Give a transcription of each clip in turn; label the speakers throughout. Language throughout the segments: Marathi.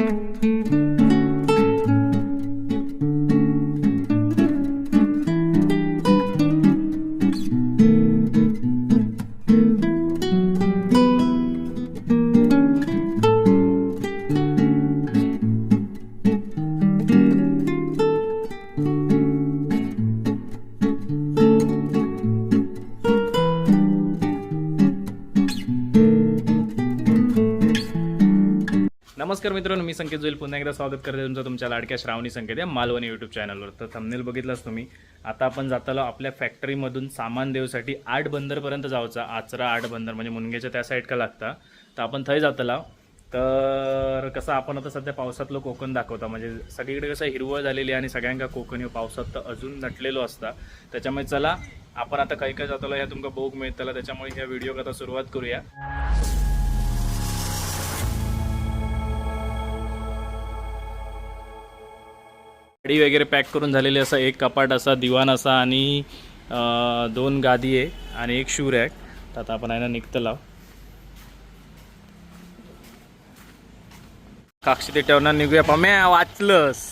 Speaker 1: thank you मी संकेत जोईल. पुन्हा एकदा स्वागत करते तुमचं तुमच्या लाडक्या श्रावणी संकेत या मालवणी यूट्यूब चॅनलवर तर थंबनेल बघितलाच तुम्ही? आता आपण जातालो आपल्या फॅक्टरीमधून सामान देऊसाठी आठ बंदरपर्यंत जाऊचा. आचरा आठ बंदर म्हणजे मुनगेच्या त्या साईड का लागता. तर आपण थंय जातला. तर कसं आपण आता सध्या पावसातलं कोकण दाखवता. म्हणजे सगळीकडे कसं हिरवळ झालेली आहे आणि सगळ्यांका कोकण पावसात तर अजून नटलेलो असता. त्याच्यामुळे चला आपण आता काही काय जातलो ह्या तुमका बोग मिळतला. त्याच्यामुळे ह्या व्हिडिओ आता सुरुवात करूया. गाडी वगैरे पॅक करून झालेली असा एक कपाट असा दिवाण असा आणि दोन गादी आहे आणि एक शू रॅक तर आता आपण आहे ना निघतं लाव काक्षी ते ठेवणार निघूया. पम्या वाचलंस.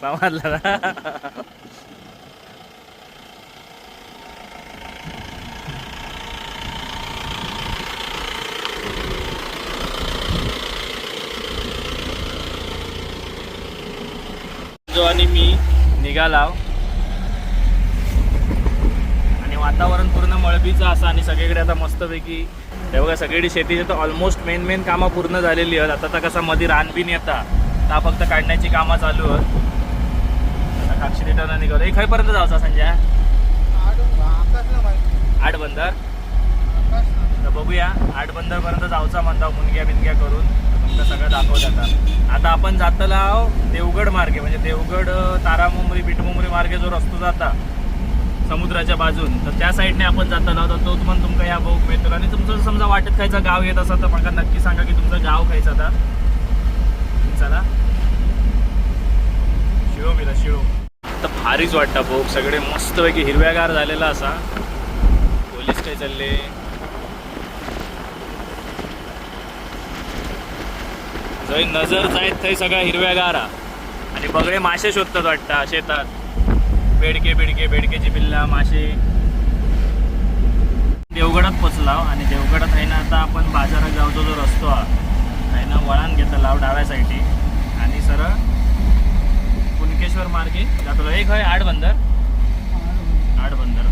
Speaker 1: समजलं ना? जो आणि मी निघालाव आणि वातावरण पूर्ण मळबीचं असं आणि सगळीकडे आता मस्तपैकी हे बघा सगळीकडे शेतीचे तर ऑलमोस्ट मेन मेन कामं पूर्ण झालेली आहेत. आता तर कसं मध्ये रानबीन येता. ता फक्त काढण्याची कामं चालू आहेत. आता काक्षी लिटरनं निघालो एक खयपर्यंत जायचा संजय? आठ बंदर तर बघूया. आठ बंदरपर्यंत जाऊचा म्हणता मुनग्या बिनग्या करून. तुमचं सगळं दाखवत आता. आता आपण जातला आहो देवगड मार्गे म्हणजे देवगड तारामुंबरी बिटमुंबरी मार्गे जो रस्तो जाता समुद्राच्या बाजून तर त्या साईडने आपण जाताना तर तो पण तुमका या भाऊक मिळतो आणि तुमचं समजा वाटत खायचं गाव येत असा तर मला नक्की सांगा की तुमचं गाव खायचं आता. चला. शिळो मिला शिळो. तर भारीच वाटतं भोग सगळे मस्तपैकी हिरव्यागार झालेला असा. पोलीस काय चालले? थंय नजर जायत थंय सगळं हिरव्यागार हा. आणि बगळे मासे शोधतात वाटतं शेतात. बेडके बेडके बेडकेची पिल्ला मासे. देवगडात पोचला हो, आणि देवगडात आहे ना आता आपण बाजारात जाऊचो जो रस्तो आहे ना वळण घेतला लाव डाव्या साईडे आणि सरळ कुणकेश्वर मार्गे जातो. एक हय आठ बंदर आठ बंदर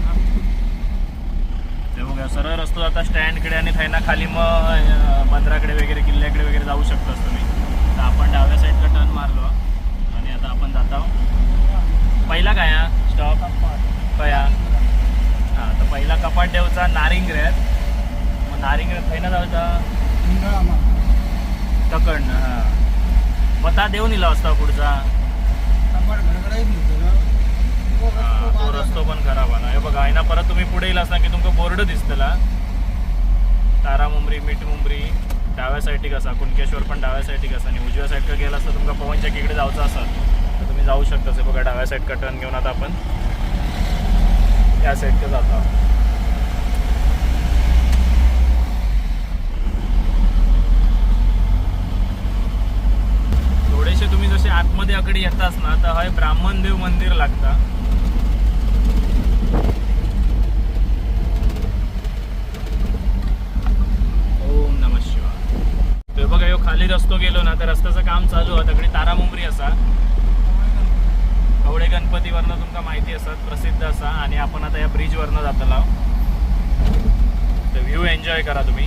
Speaker 1: का सरळ रस्तो जाता स्टँडकडे आणि थैना खाली मग बंदराकडे वगैरे किल्ल्याकडे वगैरे जाऊ शकतास तुम्ही. आपण डाव्या साईडला टर्न मारलो. आणि आता आपण जात आहोत. पहिला काय स्टॉप कया हां तर पहिला कपाट देवचा नारिंगऱ्यात मग नारिंगऱ्यात थैना जाऊचा. तकडनं हां. मग ता देऊन दिला असता पुढचा. हां, तो रस्तो पण खराब आहे ना. हे बघा ना परत तुम्ही पुढे येईल ना की तुमका बोर्ड दिसतला. तारा मुंबरी मीठ मुंबरी. डाव्या साईडीक असा कुणकेश्वर पण डाव्या साईडीक असा आणि उजव्या साईडला गेला असता तुमका पवनच्या इकडे जायचं असेल तर तुम्ही जाऊ शकता. हे बघा डाव्या साईड टर्न घेऊन आता आपण या साईडला जातो. थोडेसे तुम्ही जसे आतमध्ये अकडे येतास ना तर हय ब्राह्मणदेव मंदिर लागता ओम नम शिवाय ते बघा ह्यो खाली रस्तो गेलो ना तर रस्त्याचं काम चालू आहे तगडी तारामुंबरी असा. कवडे गणपतीवरनं तुमका माहिती असत प्रसिद्ध असा. आणि आपण आता या ब्रिजवरनं जातला तर व्ह्यू एन्जॉय करा तुम्ही.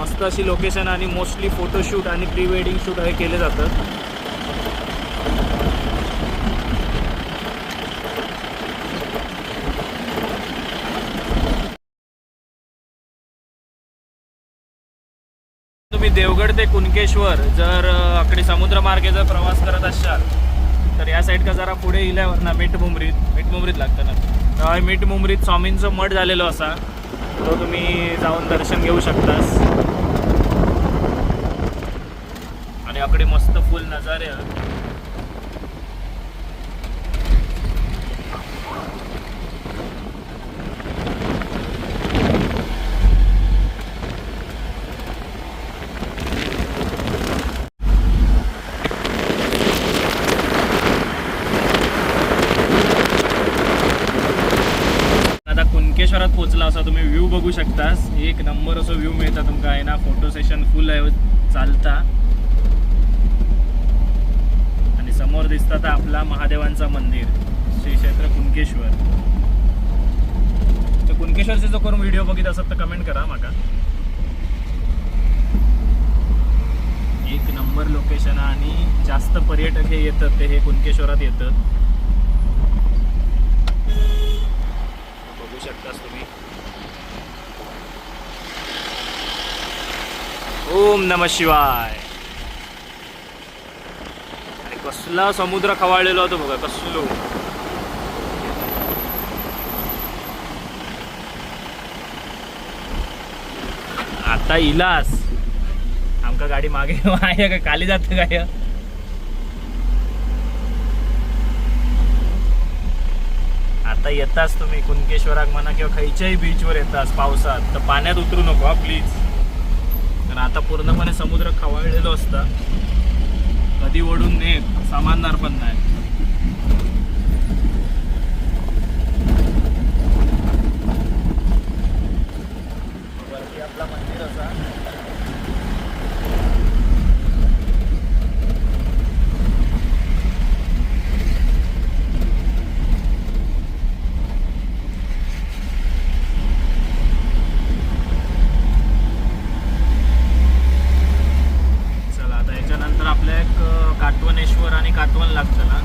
Speaker 1: मस्त अशी लोकेशन आणि मोस्टली फोटोशूट आणि प्री वेडिंग शूट हे केले जातात. तुम्ही देवगड ते कुणकेश्वर जर अकडे समुद्रमार्गे समुद्र मार्गे जर प्रवास करत असाल तर या साईडका जरा पुढे इल्यावर ना मिठमुमरीत मिठमुमरीत मुंबरीत लागतं ना. तर मुंबरीत स्वामींचं मठ झालेलो असा. तो तुम्ही जाऊन दर्शन घेऊ शकतास. याकडे मस्त फुल नजारे आता कुणकेश्वरात पोहोचला असा तुम्ही व्ह्यू बघू शकतास. एक नंबर असो व्ह्यू मिळता तुमका. आहे ना? फोटो सेशन फुल आहे चालता आणि समोर दिसता आता आपला महादेवांचा मंदिर श्री क्षेत्र कुणकेश्वर. तर कुणकेश्वरचे जो करून व्हिडिओ बघित असत तर कमेंट करा माका. एक नंबर लोकेशन आणि जास्त पर्यटक हे येतात ते हे कुणकेश्वरात येतात. बघू शकतास तुम्ही. ओम नम शिवाय. कसला समुद्र खवाळलेला होतो बघा कसलो. आता इलास. आमका गाडी मागे आहे का खाली जात काय? आता येताच तुम्ही कुणकेश्वराक म्हणा किंवा खयच्याही बीचवर येतास पावसात तर पाण्यात उतरू नको हा प्लीज कारण आता पूर्णपणे समुद्र खवळलेलो असता. कधी ओढून नेत सामानदार पण नाही वरती आपला मंदिर असा चला आता याच्यानंतर आपल्या एक अं, कातवनेश्वर आणि कातवन लागतं ना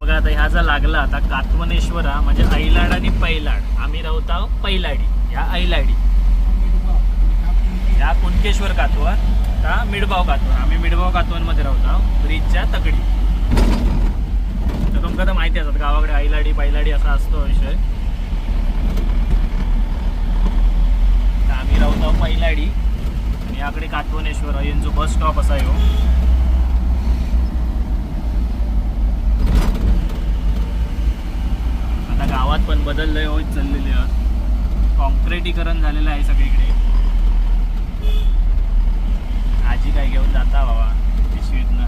Speaker 1: बघा आता ह्या जर लागला आता कातवनेश्वर हा म्हणजे ऐलाड आणि पैलाड. आम्ही राहतो पैलाडी ह्या ऐलाडी ह्या कुणकेश्वर कातवन का मिडबाव कातवन आम्ही मिडबाव कातवनमध्ये आहोत ब्रिजच्या तगडी. तर तुमका तर माहिती असतात गावाकडे ऐलाडी पैलाडी असा असतो विषय. आम्ही आम्ही आहोत पैलाडी. आणि याकडे कातवनेश्वर जो बस स्टॉप असा येऊ आता गावात पण बदललंय होत चाललेले आहेत कॉन्क्रिटीकरण झालेलं आहे सगळीकडे. आजी काय घेऊन जाता बाबा पिशवीतनं.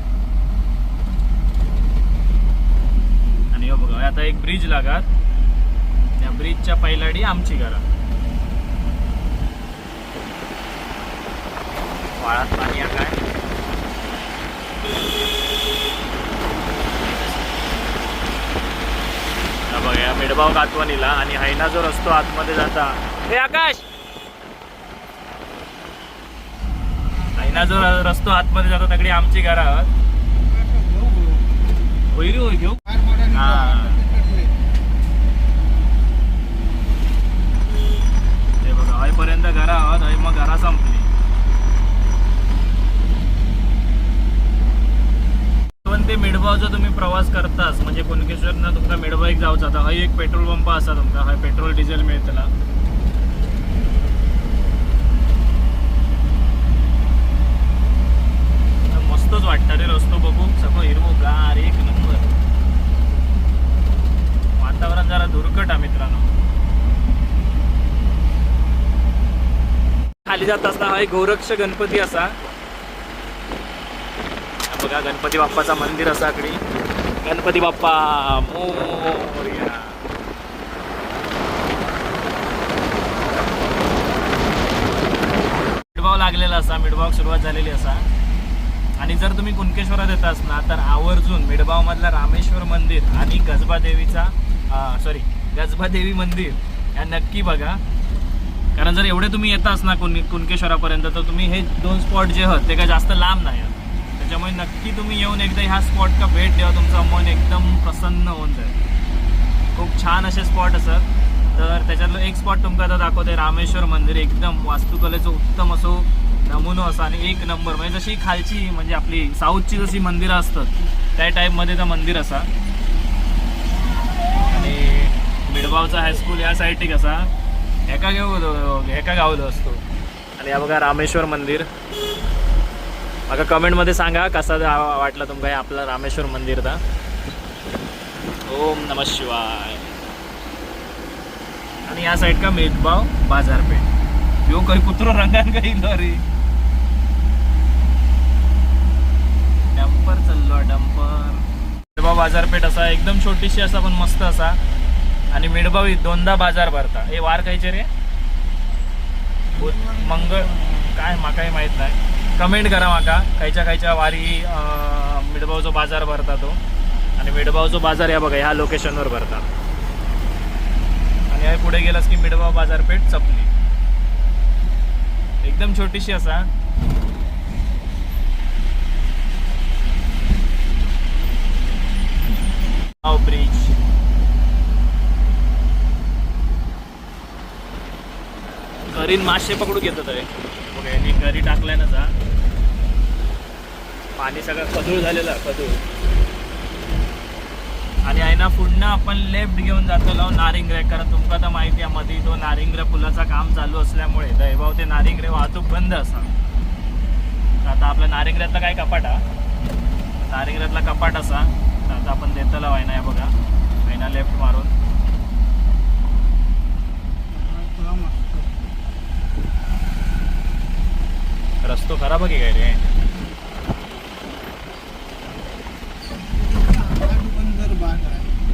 Speaker 1: आणि हो बघा आता एक ब्रिज लागात त्या ब्रिजच्या पहिलाडी आमची घरा. वाळात पाणी आहे काय हा बघा कातवणीला आणि हैना जो रस्तो आतमध्ये जाता. हे आकाश! हैना जो रस्तो आतमध्ये जातो तगडी आमची घरात. होईल होई घेऊ. हा. ते बघा हयपर्यंत घरा आहोत हय मग घरा संपली पण ते मिडबाव तुम्ही प्रवास करताच म्हणजे कुणकेश्वरनं तुमका मिडबाव एक जावचा आता हय एक पेट्रोल पंप असा तुमकां हय पेट्रोल डिझेल मिळतला मस्तच वाटतं रे रस्तो बघू सगळं हिरवो गार एक नंबर. वातावरण जरा धुरकट आहे मित्रांनो. खाली जात असता हा एक गोरक्ष गणपती असा. बघा गणपती बाप्पाचा मंदिर असा आकडे. गणपती बाप्पा मोरया. मिडभाव लागलेला असा मिडभाव सुरुवात झालेली असा. आणि जर तुम्ही कुणकेश्वरात येत असणार तर आवर्जून मिडभावमधला रामेश्वर मंदिर आणि गजबा देवीचा सॉरी गजबा देवी मंदिर या नक्की बघा. कारण जर एवढे तुम्ही येत असणार कुण कुणकेश्वरापर्यंत तर तुम्ही हे दोन स्पॉट जे आहेत ते काय जास्त लांब नाही आहेत. त्याच्यामुळे नक्की तुम्ही येऊन एकदा ह्या स्पॉटला भेट द्या. तुमचं मन एकदम प्रसन्न होऊन जाईल. खूप छान असे स्पॉट असत तर त्याच्यातलं एक स्पॉट तुमका आता दाखवते रामेश्वर मंदिर. एकदम वास्तुकलेचं उत्तम असो नमुनो असा आणि एक नंबर म्हणजे जशी खालची म्हणजे आपली साऊथची जशी मंदिरं असतात त्या टाईपमध्ये तर मंदिर असा. आणि मिडबावचा हायस्कूल या साईडची कसा एका घेऊ एका गावलो असतो. आणि या बघा रामेश्वर मंदिर. बघा कमेंटमध्ये सांगा कसा वाटला तुमका हे आपला रामेश्वर मंदिर दा ओम नम शिवाय. आणि या साईड का मेदबाव बाजारपेठ. यो काही कुत्रो रंगान काही रे? डंपर चाललो डंपर. मेडबाव बाजारपेठ असा एकदम छोटीशी असा पण मस्त असा. आणि मिडबाव दोनदा बाजार भरता. हे वार खायचे रे? मंगळ काय माकाही माहीत नाही. कमेंट करा माका. खायच्या खायच्या वारी अं, मिडबावचो बाजार भरता तो. आणि मिडबावचो बाजार या बघा ह्या लोकेशनवर भरता. आणि हे पुढे गेलास की मिडबाव बाजारपेठ चपली एकदम छोटीशी असा. ब्रिज करीन मासे पकडू घेतो तरी बघा यांनी करी टाकलाय ना जा. पाणी सगळं कदूळ झालेलं आहे, आणि आहे ना पुन्हा आपण लेफ्ट घेऊन जातो लाव नारिंगरे कारण तुमका तर माहिती आहे मध्ये तो नारिंगरे पुलाचा काम चालू असल्यामुळे दैभाव ते नारिंगरे वाहतूक बंद असा. तर आता आपल्या नारिंगऱ्यातला काय कपाट हा नारिंगऱ्यातला कपाट असा. तर आता आपण देतला आहे बघा. आहे लेफ्ट मारून. रस्तो खराब आहे काय रे?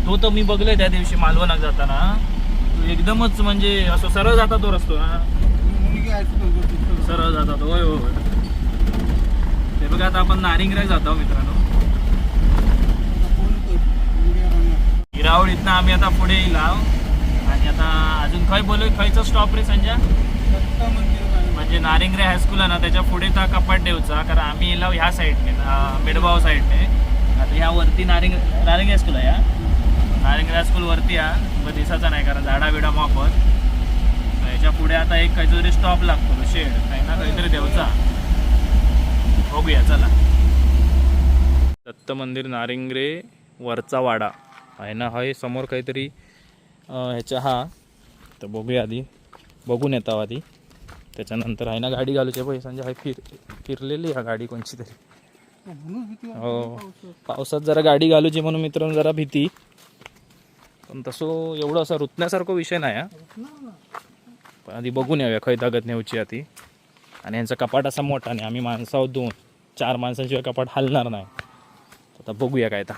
Speaker 1: तो तर मी बघलोय त्या दिवशी मालवणात जाताना. तो एकदमच म्हणजे असं सरळ जाता तो रस्तो ना सरळ जाता तो होय होय. ते बघा आता आपण नारिंगराय जातो हो, मित्रांनो. हिरावळ इथनं आम्ही आता पुढे येईल आणि आता अजून खय बोलू खयचा स्टॉप रे संजय? म्हणजे नारिंगरे हायस्कूल आहे ना त्याच्या पुढे तर कपाट देऊचा कारण आम्ही येलो ह्या साईडने मेडबाव साईडने आता ह्या वरती नारिंग नारिंग हायस्कूल आहे या स्कूल वरती या पण दिसायचा नाही कारण झाडा बिडा मापत ह्याच्या पुढे आता एक काहीतरी स्टॉप लागतो शेड काही ना काहीतरी देऊचा बघूया चला. दत्त मंदिर नारिंगरे वरचा वाडा. आहे ना हा समोर काहीतरी ह्याच्या हा. तर बघूया आधी. बघून येतो आधी. त्याच्यानंतर आहे ना गाडी घालूचे पैसे म्हणजे हाय फिर फिरलेली हा गाडी कोणची तरी. हो. पावसात जरा गाडी घालूची म्हणून मित्रांनो जरा भीती. पण तसं एवढं असं रुतण्यासारखं विषय नाही हा. पण आधी बघून याव्या खय दगत नेऊची आधी. आणि यांचा कपाट असा मोठा नाही आम्ही माणसावर दोन चार माणसांशिवाय कपाट हलणार नाही. आता बघूया काय आता.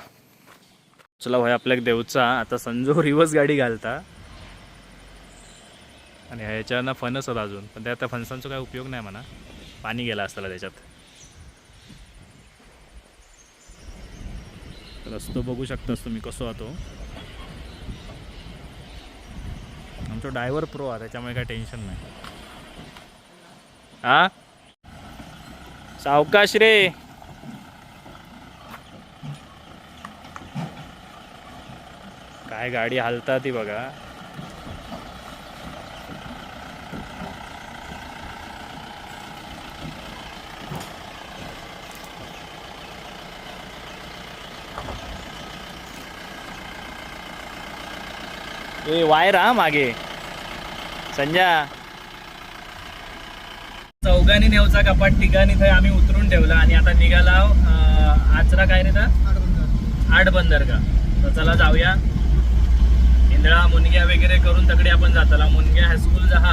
Speaker 1: चला भाई आपल्या देवचा आता संजो रिवर्स गाडी घालता. आणि ह्याच्यानं फणस होता अजून. पण त्या आता फणसांचा काय उपयोग नाही म्हणा. पाणी गेला असताना त्याच्यात. रस्तो बघू शकतास तुम्ही कसो कसं होतो आमचा ड्रायव्हर प्रो आहे त्याच्यामुळे काय टेन्शन नाही. हा? सावकाश रे. काय गाडी हालता ती बघा. ए वायर हा मागे. संजा चौघांनी नेवचा कपाट ठिकाणी थंय आम्ही उतरून ठेवला आणि आता निघाला आचरा काय रे आठ बंदर का तर चला जाऊया. इंदळा मुनग्या वगैरे करून तकडे आपण जाताला. मुनग्या हायस्कूल हा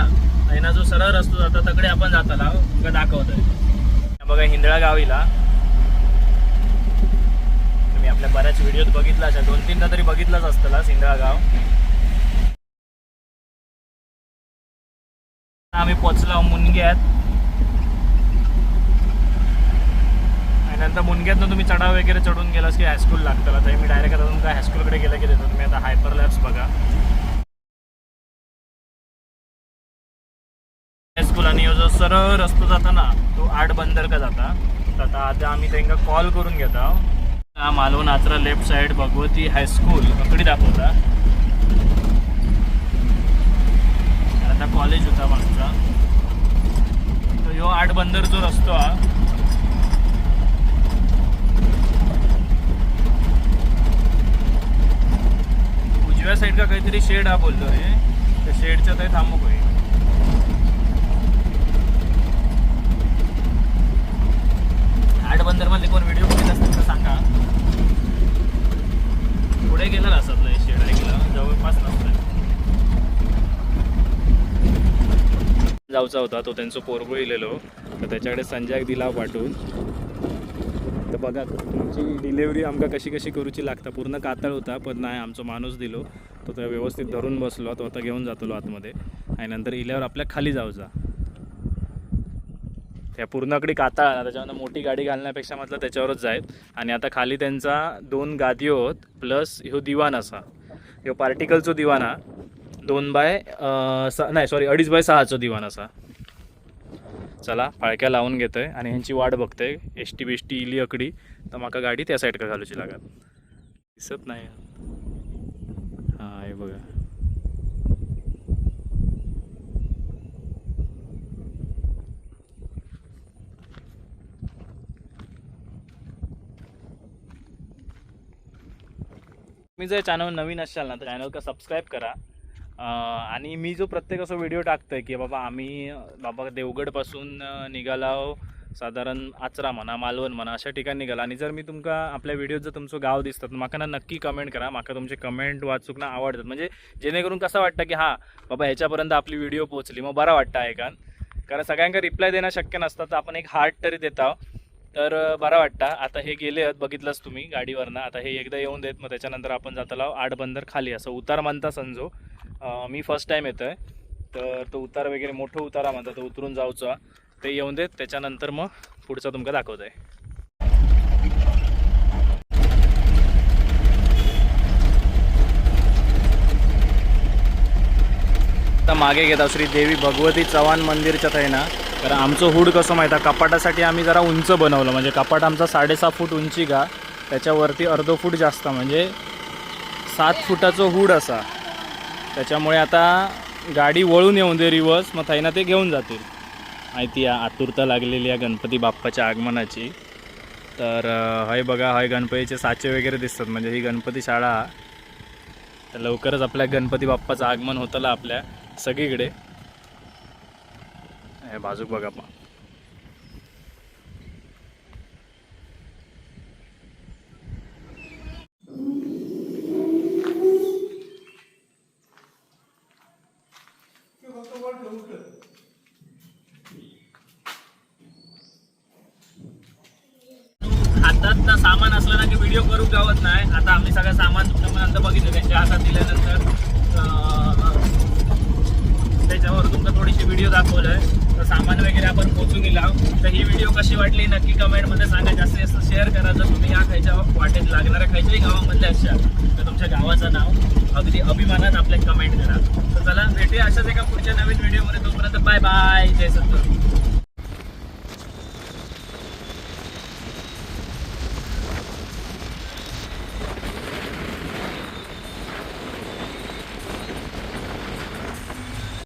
Speaker 1: आहे जो सरळ रस्तो जाता तकडे आपण जाताला. हो, तुमका दाखवतोय. बघा हिंदळा गावीला. तुम्ही आपल्या बऱ्याच व्हिडिओत बघितला दोन तीनदा तरी बघितलाच असतला सिंधळा गाव. आम्ही पोचलो मुनग्यात. आणि नंतर मुनग्यातनं तुम्ही चढाव वगैरे चढून गेलास की हायस्कूल लागतं. तर मी डायरेक्ट आता तुमका हायस्कूलकडे गेलं की देतो तुम्ही आता हायपर लॅब्स बघा. हायस्कूल आणि जो सरळ रस्तो जाता ना तो आठ बंदर का जाता. तर आता आता आम्ही त्यांना कॉल करून घेता Malvan Achara left side Bhagwati high school अकडे दाखवता. आता कॉलेज होता मागचा. तर ह्यो आठ बंदर जो रस्तो हा. उजव्या साईड का काहीतरी शेड हा बोललो आहे त्या शेडच्या तरी थांबू होईल आठ बंदरमध्ये कोण व्हिडिओ बघित असतील तर सांगा. पुढे गेलं असत नाही शेड ऐकलं जवळपास नसतं जाऊचा होता तो त्यांचं पोरगो इलेलो तर त्याच्याकडे संजय दिला वाटून. तर बघा तुमची डिलेवरी आमका कशी कशी करूची लागता? पूर्ण कातळ होता पण नाही आमचो माणूस दिलो. तो त्या व्यवस्थित धरून बसलो तो आता घेऊन जातलो आतमध्ये. आणि नंतर इल्यावर आपल्या खाली जाऊचा. त्या पूर्णकडे कातळ आला ना त्याच्यामध्ये मोठी गाडी घालण्यापेक्षा म्हटलं त्याच्यावरच जायत आणि आता खाली त्यांचा दोन गादयो होत प्लस ह्यो दिवान असा. ह्यो पार्टिकलचो दिवाण हा. दोन बाय स नाही सॉरी अडीच बाय सहाचो दिवाण असा. चला फाळक्या लावून घेतोय आणि ह्यांची वाट बघतोय एस टी बेस्टी इली अकडी. तर माका गाडी त्या साईडकडे घालूची लागत दिसत नाही. हां हे बघा. तुम्ही जर चॅनल नवीन असाल ना तर चॅनल का सबस्क्राईब करा. आणि मी जो प्रत्येक असं व्हिडिओ टाकतो आहे की बाबा आम्ही बाबा देवगडपासून निघालाव निघालो साधारण आचरा म्हणा मालवण म्हणा अशा ठिकाणी निघाला. आणि जर मी तुमका आपल्या व्हिडिओत जर तुमचं गाव दिसतं तर ना नक्की कमेंट करा. माका तुमचे कमेंट वाचूक ना आवडतात. म्हणजे जेणेकरून कसं वाटतं की हां बाबा ह्याच्यापर्यंत आपली व्हिडिओ पोहोचली. मग बरं वाटतं आहे का? कारण सगळ्यांका रिप्लाय देणं शक्य नसतं तर आपण एक हार्ट तरी देत तर बरं वाटतं. आता हे गेले आहेत बघितलंच तुम्ही गाडीवरनं. आता हे एकदा येऊन देत मग त्याच्यानंतर आपण जाताला आठ बंदर खाली. असं उतार म्हणता समजो मी फर्स्ट टाईम येतो आहे तर तो उतार वगैरे मोठं उतारा म्हणतात तो उतरून जाऊचा. ते येऊन देत त्याच्यानंतर मग पुढचं तुमका दाखवत आहे आता मागे घेता श्री देवी भगवती चव्हाण मंदिरच्या आहे ना तर आमचं हुड कसं माहिती आहे? कपाटासाठी आम्ही जरा उंच बनवलं. म्हणजे कपाट आमचा साडेसहा फूट उंची का त्याच्यावरती अर्ध फूट जास्त. म्हणजे सात फुटाचं हुड असा. त्याच्यामुळे आता गाडी वळून येऊन दे रिवर्स मग थाईना ते घेऊन जातील. माहिती आहे आतुरता लागलेली आहे गणपती बाप्पाच्या आगमनाची. तर हय बघा हय गणपतीचे साचे वगैरे दिसतात म्हणजे ही गणपती शाळा तर लवकरच आपल्या गणपती बाप्पाचं आगमन होतं आपल्या सगळीकडे. हे बाजूक बघा पण हातात ना सामान असलं ना की व्हिडिओ नाही. आता आम्ही सगळं सामान नंतर बघितलं. त्यांच्या हातात दिल्यानंतर त्याच्यावर तुमचा थोडीशी व्हिडिओ दाखवलाय. तर सामान वगैरे आपण पोचून गेला तर ही व्हिडिओ कशी वाटली नक्की कमेंटमध्ये सांगा. जास्तीत जास्त शेअर करा. जर तुम्ही या खायच्या वाटेत लागणाऱ्या खायच्याही गावामधल्या असाल तर तुमच्या गावाचं नाव अगदी अभिमानात आपल्या कमेंट करा. तर चला भेटूया अशाच एका पुढच्या नवीन व्हिडिओमध्ये तोपर्यंत बाय बाय जय सत्तर